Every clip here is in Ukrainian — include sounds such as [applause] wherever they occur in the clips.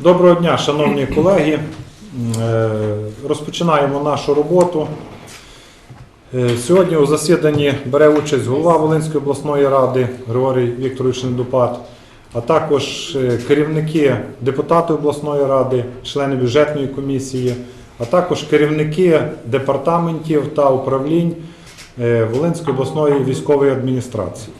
Доброго дня, шановні колеги. Е, Розпочинаємо нашу роботу. Е, Сьогодні у засіданні бере участь голова Волинської обласної ради Григорій Вікторович Шендупат, а також е, керівники депутати обласної ради, члени бюджетної комісії, а також керівники департаментів та управлінь Волинської обласної військової адміністрації.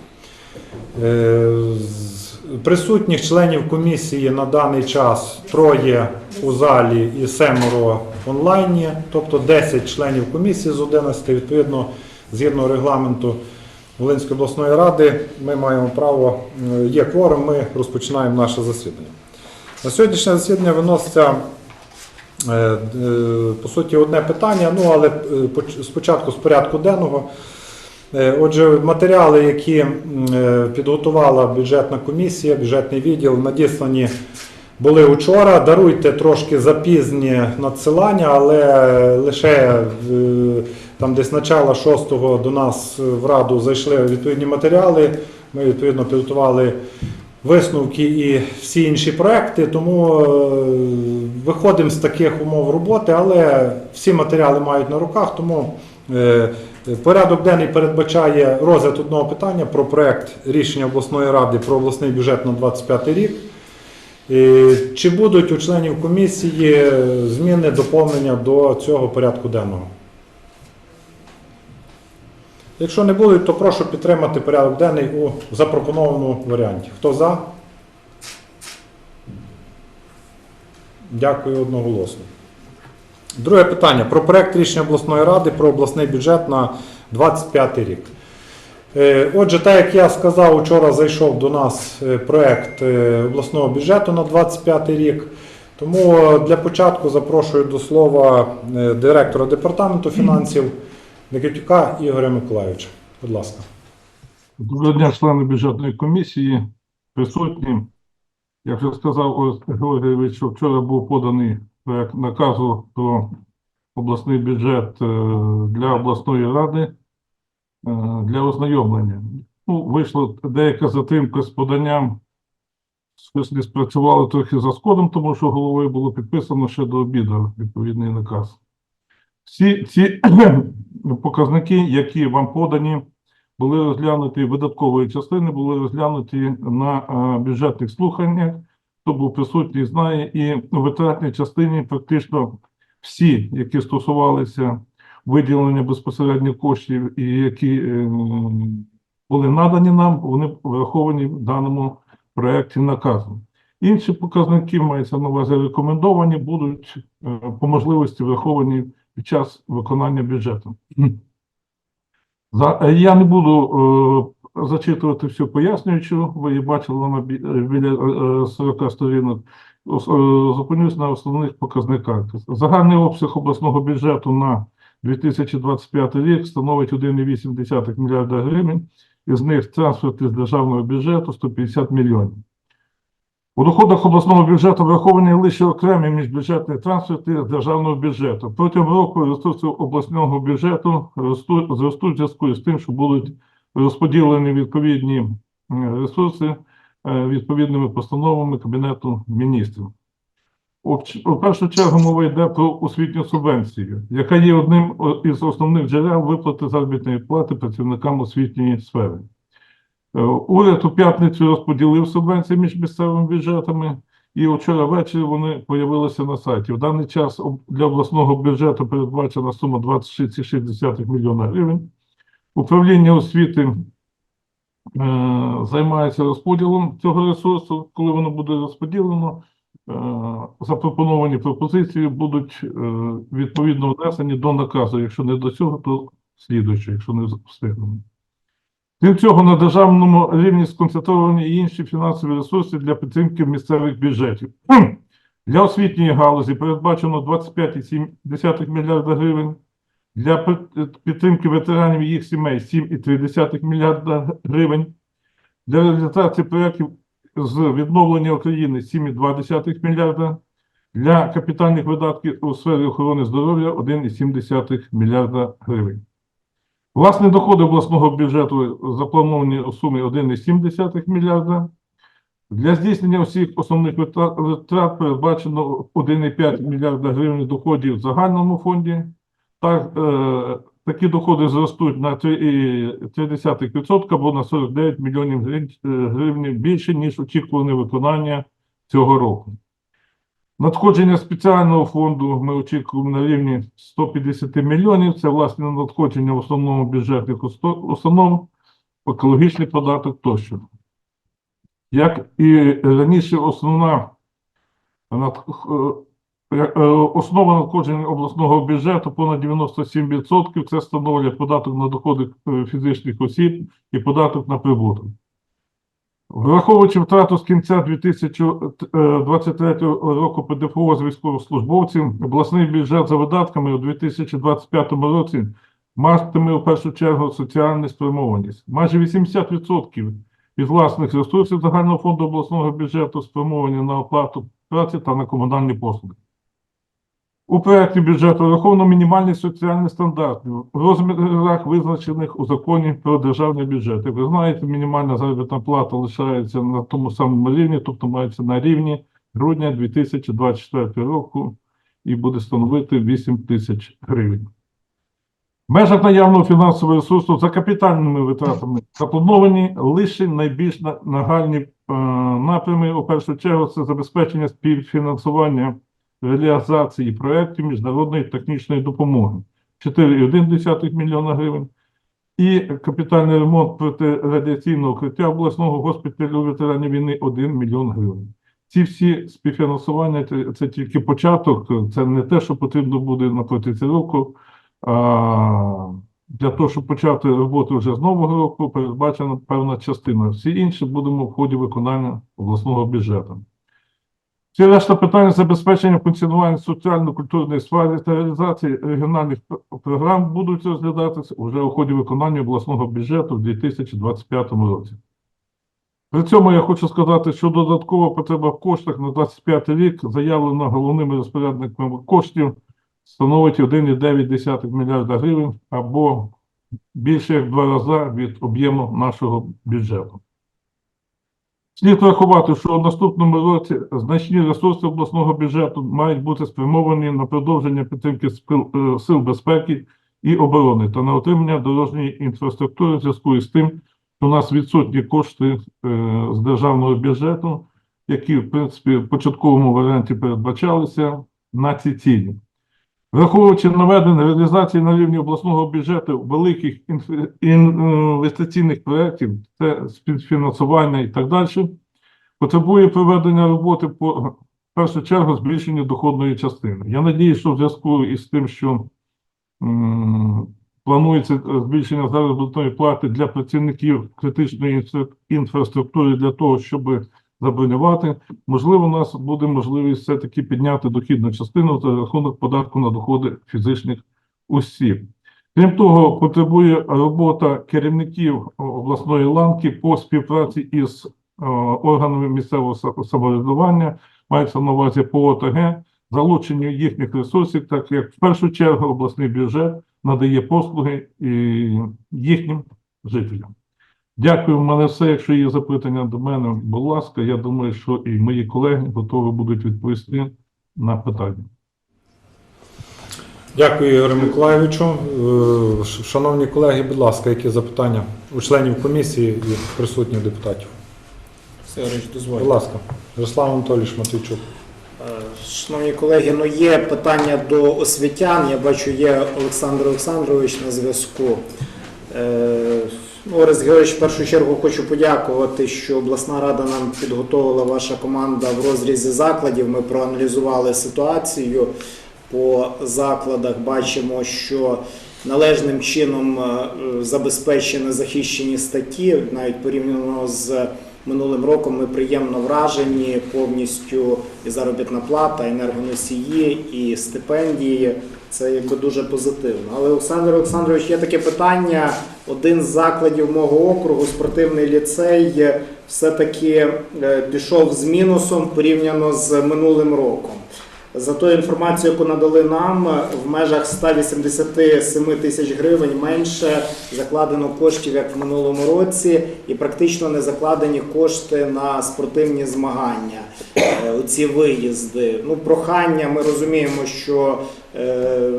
Присутніх членів комісії на даний час троє у залі і семеро онлайні, тобто 10 членів комісії з 11, відповідно, згідно регламенту Волинської обласної ради, ми маємо право, е, є кворум, ми розпочинаємо наше засідання. На сьогоднішнє засідання виноситься е, е, по суті одне питання, ну але спочатку з порядку денного. Е, Отже, матеріали, які е, підготувала бюджетна комісія, бюджетний відділ, надіслані були вчора. Даруйте трошки запізні надсилання, але лише е, там десь начала 6-го до нас в раду зайшли відповідні матеріали. Ми відповідно підготували висновки і всі інші проекти. Тому виходимо з таких умов роботи, але всі матеріали мають на руках, тому. Порядок денний передбачає розгляд одного питання про проект рішення обласної ради про обласний бюджет на 25 рік. Чи будуть у членів комісії зміни доповнення до цього порядку денного? Якщо не будуть, то прошу підтримати порядок денний у запропонованому варіанті. Хто за? Дякую одноголосно. Друге питання про проект рішення обласної ради про обласний бюджет на 25 рік. Е, Отже, так як я сказав, вчора зайшов до нас е, проект е, обласного бюджету на 25 рік. Тому для початку запрошую до слова директора департаменту фінансів Никитюка Ігоря Миколайовича. Будь ласка. Доброго дня, члени бюджетної комісії, присутні. Як вже сказав Орест Георгійович, вчора був поданий проект наказу про обласний бюджет е, для обласної ради е, для ознайомлення. Ну, вийшла деяка затримка з поданням. Не спрацювали трохи за складом, тому що головою було підписано ще до обіду відповідний наказ. Всі ці [clears throat] показники, які вам подані, були розглянуті видаткової частини, були розглянуті на е, бюджетних слуханнях. Хто був присутній, знає, і у витратній частині практично всі, які стосувалися виділення безпосередньо коштів і які е, були надані нам, вони враховані в даному проєкті наказу. Інші показники мається на увазі рекомендовані, будуть е, по можливості враховані під час виконання бюджету. Е, я не буду е, зачитувати всю пояснюючу, ви її бачили вона е, біля е, е, 40 сторінок. Е, Зупинюсь на основних показниках. Загальний обсяг обласного бюджету на 2025 рік становить 1,8 мільярда гривень, із них трансферти з державного бюджету 150 мільйонів. У доходах обласного бюджету враховані лише окремі міжбюджетні трансферти з державного бюджету. Протягом року ресурси обласного бюджету зростуть зв'язку з тим, що будуть розподілені відповідні е, ресурси е, відповідними постановами Кабінету міністрів. У, першу чергу мова йде про освітню субвенцію, яка є одним із основних джерел виплати заробітної плати працівникам освітньої сфери. Е, Уряд у п'ятницю розподілив субвенції між місцевими бюджетами, і вчора ввечері вони з'явилися на сайті. В даний час для обласного бюджету передбачена сума 26,6 мільйона гривень. Управління освіти е, займається розподілом цього ресурсу. Коли воно буде розподілено, е, запропоновані пропозиції будуть е, відповідно внесені до наказу. Якщо не до цього, то слідуючи, якщо не встигнемо. Крім цього, на державному рівні сконцентровані і інші фінансові ресурси для підтримки місцевих бюджетів. Для освітньої галузі передбачено 25,7 мільярда гривень. Для підтримки ветеранів і їх сімей 7,3 мільярда гривень. Для реалізації проєктів з відновлення України 7,2 мільярда. Для капітальних видатків у сфері охорони здоров'я 1,7 мільярда гривень. Власні доходи обласного бюджету заплановані у сумі 1,7 мільярда. Для здійснення всіх основних витрат передбачено 1,5 мільярда гривень доходів в загальному фонді. Так, е, такі доходи зростуть на 3,3% або на 49 мільйонів гривень, е, більше, ніж очікуване виконання цього року. Надходження спеціального фонду ми очікуємо на рівні 150 мільйонів. Це власне надходження в основному бюджетних установ, екологічний податок тощо. Як і раніше, основна е, е, основа надходження обласного бюджету понад 97% це становлять податок на доходи е, фізичних осіб і податок на прибуток. Враховуючи втрату з кінця 2023 року ПДФО з військовослужбовців, обласний бюджет за видатками у 2025 році матиме в першу чергу соціальну спрямованість. Майже 80% із власних ресурсів загального фонду обласного бюджету спрямовані на оплату праці та на комунальні послуги. У проєкті бюджету враховано мінімальний соціальний стандарт в розмірах, визначених у законі про державний бюджет. Як ви знаєте, мінімальна заробітна плата лишається на тому самому рівні, тобто мається на рівні грудня 2024 року і буде становити 8 тисяч гривень. В межах наявного фінансового ресурсу за капітальними витратами заплановані лише найбільш нагальні е, напрями. У першу чергу це забезпечення співфінансування реалізації проєктів міжнародної технічної допомоги 4,1 мільйона гривень і капітальний ремонт протирадіаційного укриття обласного госпіталю ветеранів війни 1 мільйон гривень. Ці всі співфінансування це, тільки початок, це не те, що потрібно буде на протязі року. А, для того, щоб почати роботу вже з нового року, передбачена певна частина. Всі інші будемо в ході виконання обласного бюджету. Всі решта питань забезпечення функціонування соціально-культурної сфери та реалізації регіональних програм будуть розглядатися вже у ході виконання обласного бюджету в 2025 році. При цьому я хочу сказати, що додаткова потреба в коштах на 25 рік заявлена головними розпорядниками коштів становить 1,9 мільярда гривень або більше як два рази від об'єму нашого бюджету. Слід врахувати, що в наступному році значні ресурси обласного бюджету мають бути спрямовані на продовження підтримки е, сил безпеки і оборони та на отримання дорожньої інфраструктури в зв'язку із тим, що у нас відсутні кошти е, з державного бюджету, які, в принципі, в початковому варіанті передбачалися на ці цілі. Враховуючи наведення реалізації на рівні обласного бюджету великих інвестиційних проєктів, це співфінансування і так далі, потребує проведення роботи по першу чергу збільшення доходної частини. Я надіюсь, що в зв'язку із тим, що планується збільшення заробітної плати для працівників критичної інфра- інфраструктури для того, щоб забронювати, можливо, у нас буде можливість все-таки підняти дохідну частину за рахунок податку на доходи фізичних осіб. Крім того, потребує робота керівників обласної ланки по співпраці із е, органами місцевого самоврядування, мається на увазі по ОТГ, залученню їхніх ресурсів, так як в першу чергу обласний бюджет надає послуги і їхнім жителям. Дякую, в мене все. Якщо є запитання до мене, будь ласка, я думаю, що і мої колеги готові будуть відповісти на питання. Дякую, Ігорю Миколаївичу. Е, Шановні колеги, будь ласка, які запитання у членів комісії і присутніх депутатів? Сергійович, Будь дозвольте. ласка, Ярослав Анатолійович Матвійчук. Е, Шановні колеги, ну є питання до освітян. Я бачу, є Олександр Олександрович на зв'язку. Ну, Орес Георгійович, в першу чергу хочу подякувати, що обласна рада нам підготовила ваша команда в розрізі закладів. Ми проаналізували ситуацію по закладах. Бачимо, що належним чином е, забезпечені захищені статті, навіть порівняно з минулим роком ми приємно вражені повністю і заробітна плата, енергоносії, і стипендії. Це якби дуже позитивно. Але Олександр Олександрович, є таке питання. Один з закладів мого округу, спортивний ліцей, е, все-таки е, пішов з мінусом порівняно з минулим роком. За тою інформацією, яку надали нам, в межах 187 тисяч гривень менше закладено коштів як в минулому році, і практично не закладені кошти на спортивні змагання. Е, Оці виїзди. Ну, прохання, ми розуміємо, що е,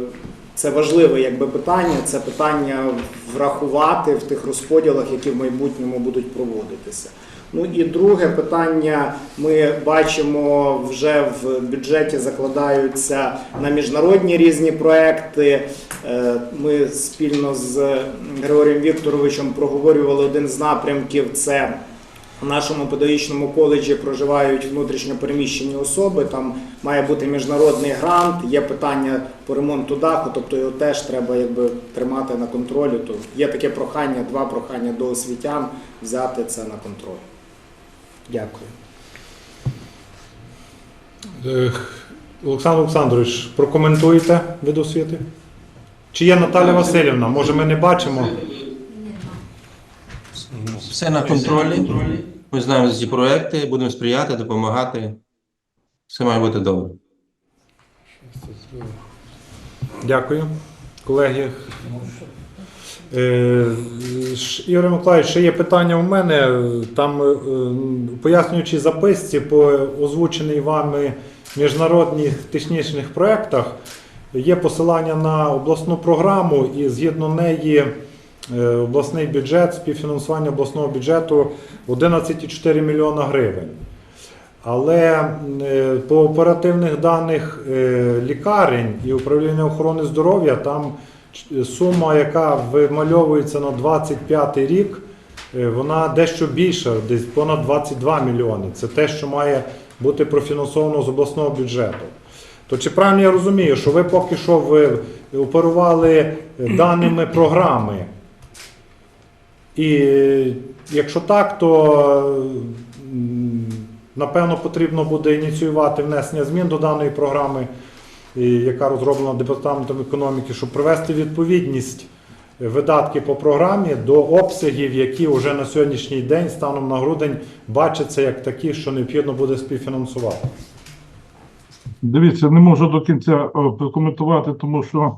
це важливе якби питання. Це питання врахувати в тих розподілах, які в майбутньому будуть проводитися. Ну і друге питання. Ми бачимо вже в бюджеті закладаються на міжнародні різні проекти. Е, Ми спільно з Григорієм Вікторовичем проговорювали один з напрямків. Це в нашому педагогічному коледжі проживають внутрішньо переміщені особи. Там має бути міжнародний грант. Є питання по ремонту даху, тобто його теж треба якби тримати на контролі. То є таке прохання, два прохання до освітян взяти це на контроль. Дякую. Е, Олександр Олександрович, прокоментуєте від освіти? Чи є Наталя Васильівна? Може, ми не бачимо? Все на контролі. Ми знаємо за ці проекти, будемо сприяти, допомагати. Все має бути добре. Дякую, колеги. Е, Ігор Миколаївич, ще є питання у мене. Там, е, в пояснюючій записці по озвученій вами міжнародних технічних проєктах є посилання на обласну програму, і згідно неї обласний бюджет, співфінансування обласного бюджету 11,4 мільйона гривень. Але е, по оперативних даних е, лікарень і управління охорони здоров'я там сума, яка вимальовується на 25 рік, е, вона дещо більша, десь понад 22 мільйони. Це те, що має бути профінансовано з обласного бюджету. То чи правильно я розумію, що ви поки що ви оперували е, даними програми? І якщо так, то напевно потрібно буде ініціювати внесення змін до даної програми, яка розроблена департаментом економіки, щоб привести відповідність видатки по програмі до обсягів, які вже на сьогоднішній день, станом на грудень, бачаться як такі, що необхідно буде співфінансувати. Дивіться, не можу до кінця е, прокоментувати, тому що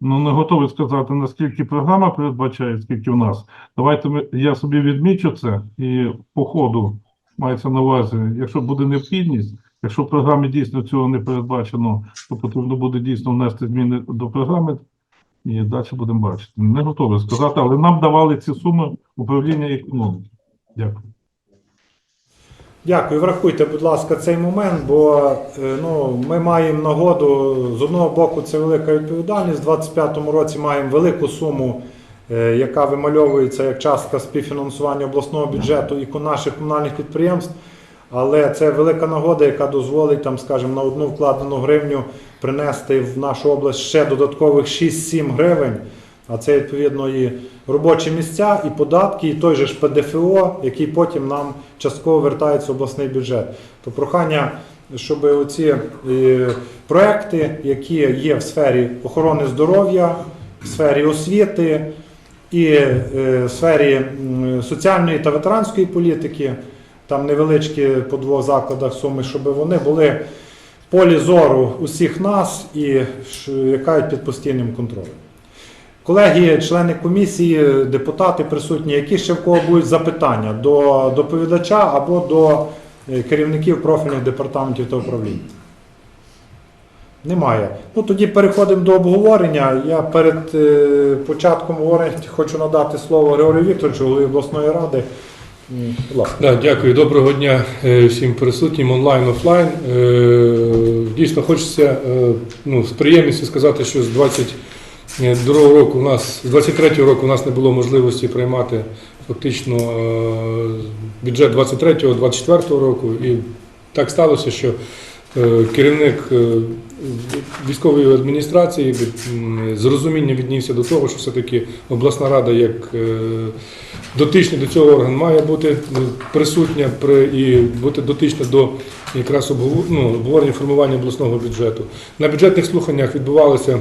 ну, не готовий сказати, наскільки програма передбачає, скільки в нас. Давайте ми, я собі відмічу це і по ходу мається на увазі, якщо буде необхідність, якщо в програмі дійсно цього не передбачено, то потрібно буде дійсно внести зміни до програми і далі будемо бачити. Не готовий сказати, але нам давали ці суми управління економіки. Дякую. Дякую. Врахуйте, будь ласка, цей момент, бо е, ну, ми маємо нагоду з одного боку, це велика відповідальність. У 2025 році маємо велику суму, е, яка вимальовується як частка співфінансування обласного бюджету і наших комунальних підприємств. Але це велика нагода, яка дозволить там, скажімо, на одну вкладену гривню принести в нашу область ще додаткових 6-7 гривень. А це відповідно і робочі місця, і податки, і той же ж ПДФО, який потім нам частково вертається в обласний бюджет. То прохання, щоб оці е, проекти, які є в сфері охорони здоров'я, в сфері освіти і е, в сфері соціальної та ветеранської політики, там невеличкі по двох закладах суми, щоб вони були в полі зору усіх нас і яка під постійним контролем. Колеги, члени комісії, депутати присутні, які ще в кого будуть запитання до доповідача або до е, керівників профільних департаментів та управлінь? Немає. Ну тоді переходимо до обговорення. Я перед е, початком говорення хочу надати слово Григорію Вікторовичу, голові обласної ради. Да, дякую, доброго дня е, всім присутнім онлайн, офлайн. Дійсно, хочеться ну, з приємністю сказати, що з 22 року у нас, з 23 року у нас не було можливості приймати фактично е, бюджет 23-24 року. І так сталося, що е, керівник е, військової адміністрації з розумінням віднісся до того, що все-таки обласна рада як дотичний до цього орган має бути присутня при і бути дотична до якраз ну, обговорення формування обласного бюджету. На бюджетних слуханнях відбувалися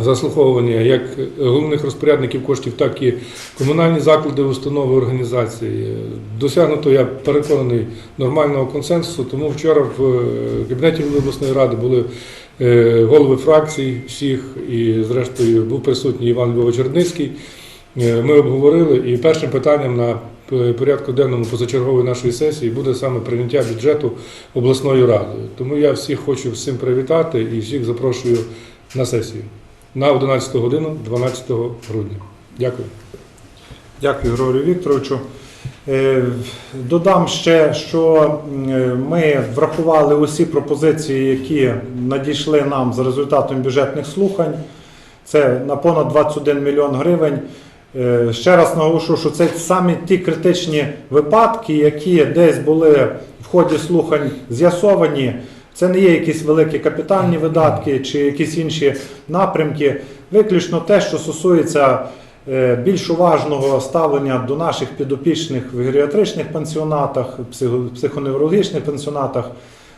заслуховування як головних розпорядників коштів, так і комунальні заклади, установи, організації. Досягнуто, я переконаний, нормального консенсусу. Тому вчора в е, кабінеті обласної ради були е, голови фракцій всіх, і зрештою був присутній Іван Львович Черницький. Е, Ми обговорили, і першим питанням на порядку денному позачергової нашої сесії буде саме прийняття бюджету обласною радою. Тому я всіх хочу цим привітати і всіх запрошую на сесію на 11 годину 12 грудня. Дякую. Дякую, Григорію Вікторовичу. Е, Додам ще, що ми врахували усі пропозиції, які надійшли нам за результатом бюджетних слухань. Це на понад 21 мільйон гривень. Е, Ще раз наголошу, що це самі ті критичні випадки, які десь були в ході слухань з'ясовані. Це не є якісь великі капітальні видатки чи якісь інші напрямки. Виключно те, що стосується е, більш уважного ставлення до наших підопічних в геріатричних пансіонатах, психо- психоневрологічних пансіонатах,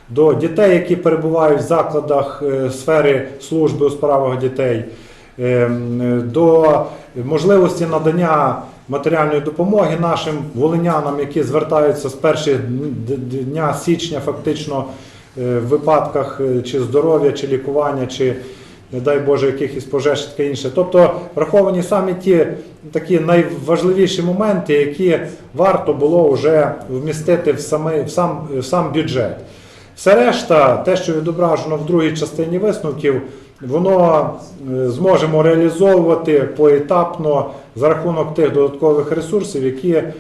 до дітей, які перебувають в закладах е, сфери служби у справах дітей, е, до можливості надання матеріальної допомоги нашим волинянам, які звертаються з перших дня січня, фактично в випадках е, чи здоров'я, чи лікування, чи не дай Боже, якихось пожеж таке інше. Тобто враховані самі ті такі найважливіші моменти, які варто було вже вмістити в, саме, в, сам, в сам бюджет. Все решта, те, що відображено в другій частині висновків, воно е, зможемо реалізовувати поетапно за рахунок тих додаткових ресурсів, які, е,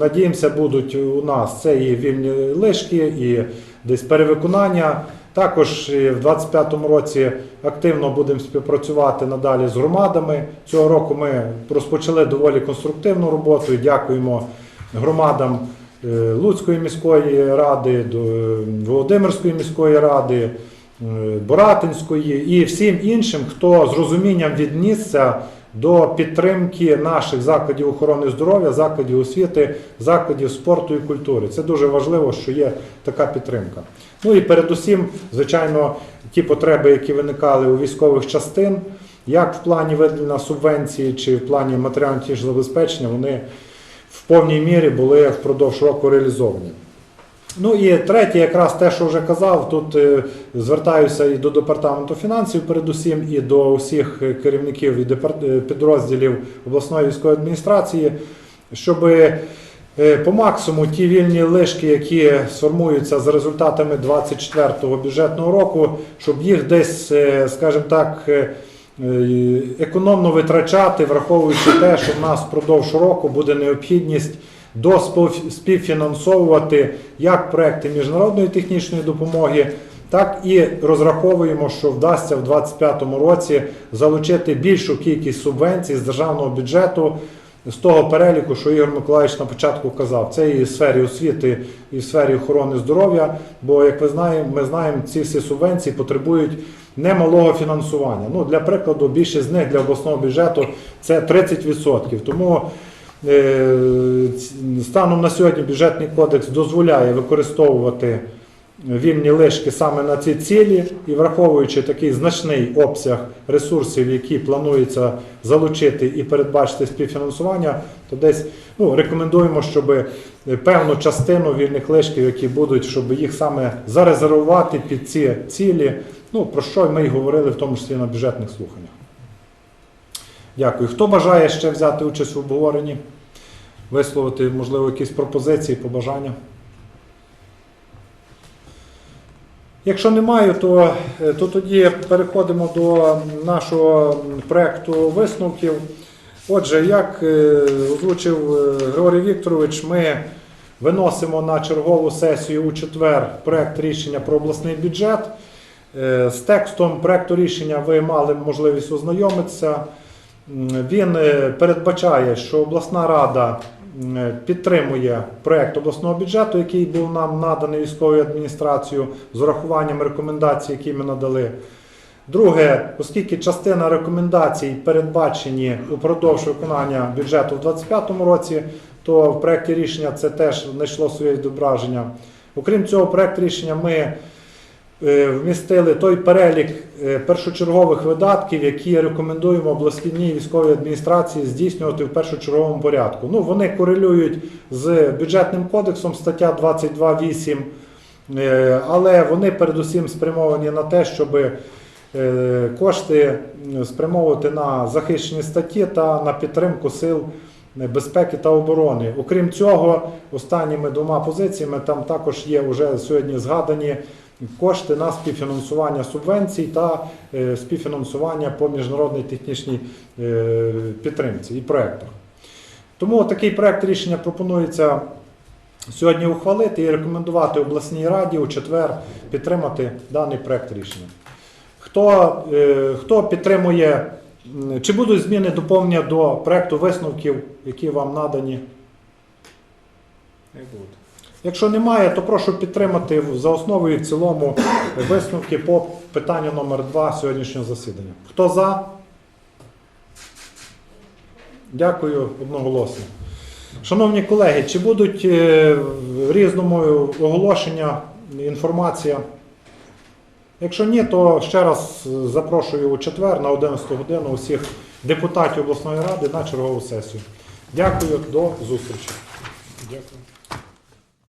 надіємося, будуть у нас. Це і вільні лишки, і десь перевиконання. Також е, в 2025 році активно будемо співпрацювати надалі з громадами. Цього року ми розпочали доволі конструктивну роботу і дякуємо громадам е, Луцької міської ради, е, Володимирської міської ради, Боратинської і всім іншим, хто з розумінням віднісся до підтримки наших закладів охорони здоров'я, закладів освіти, закладів спорту і культури. Це дуже важливо, що є така підтримка. Ну і передусім, звичайно, ті потреби, які виникали у військових частин, як в плані виділення субвенції чи в плані матеріально-технічного забезпечення, вони в повній мірі були впродовж року реалізовані. Ну і третє, якраз те, що вже казав, тут е, звертаюся і до департаменту фінансів, передусім, і до усіх керівників і депар- е, підрозділів обласної військової адміністрації, щоб е, по максимуму ті вільні лишки, які сформуються за результатами 24-го бюджетного року, щоб їх десь, скажімо так, економно витрачати, враховуючи те, що в нас впродовж року буде необхідність доспов- співфінансовувати як проекти міжнародної технічної допомоги, так і розраховуємо, що вдасться в 2025 році залучити більшу кількість субвенцій з державного бюджету з того переліку, що Ігор Миколаївич на початку казав. Це і в сфері освіти, і в сфері охорони здоров'я. Бо, як ви знаєте, ми знаємо, ці всі субвенції потребують немалого фінансування. Ну, для прикладу, більшість з них для обласного бюджету це 30%. Тому Станом на сьогодні бюджетний кодекс дозволяє використовувати вільні лишки саме на ці цілі і враховуючи такий значний обсяг ресурсів, які планується залучити і передбачити співфінансування, то десь ну, рекомендуємо, щоб певну частину вільних лишків, які будуть, щоб їх саме зарезервувати під ці цілі, ну про що ми й говорили в тому числі на бюджетних слуханнях. Дякую. Хто бажає ще взяти участь в обговоренні? Висловити, можливо, якісь пропозиції, побажання? Якщо немає, то, е, то тоді переходимо до нашого проекту висновків. Отже, як е, озвучив е, Григорій Вікторович, ми виносимо на чергову сесію у четвер проект рішення про обласний бюджет. З текстом проекту рішення ви мали можливість ознайомитися. Він е, передбачає, що обласна рада е, підтримує проект обласного бюджету, який був нам наданий військовою адміністрацією з урахуванням рекомендацій, які ми надали. Друге, оскільки частина рекомендацій передбачені упродовж виконання бюджету в 2025 році, то в проєкті рішення це теж знайшло своє відображення. Окрім цього, проєкт рішення ми вмістили той перелік е, першочергових видатків, які рекомендуємо обласній військовій адміністрації здійснювати в першочерговому порядку. Ну, вони корелюють з бюджетним кодексом стаття 22.8, е, але вони передусім спрямовані на те, щоб е, кошти спрямовувати на захищені статті та на підтримку сил безпеки та оборони. Окрім цього, останніми двома позиціями там також є вже сьогодні згадані кошти на співфінансування субвенцій та е, співфінансування по міжнародній технічній е, підтримці і проектах. Тому такий проект рішення пропонується сьогодні ухвалити і рекомендувати обласній раді у четвер підтримати даний проект рішення. Хто, е, хто підтримує, чи будуть зміни доповнення до проекту висновків, які вам надані? Не буде. Якщо немає, то прошу підтримати за основу і в цілому висновки по питанню номер 2 сьогоднішнього засідання. Хто за? Дякую одноголосно. Шановні колеги, чи будуть е, різному оголошення, інформація? Якщо ні, то ще раз запрошую у четвер на 11 годину усіх депутатів обласної ради на чергову сесію. Дякую, до зустрічі. Дякую.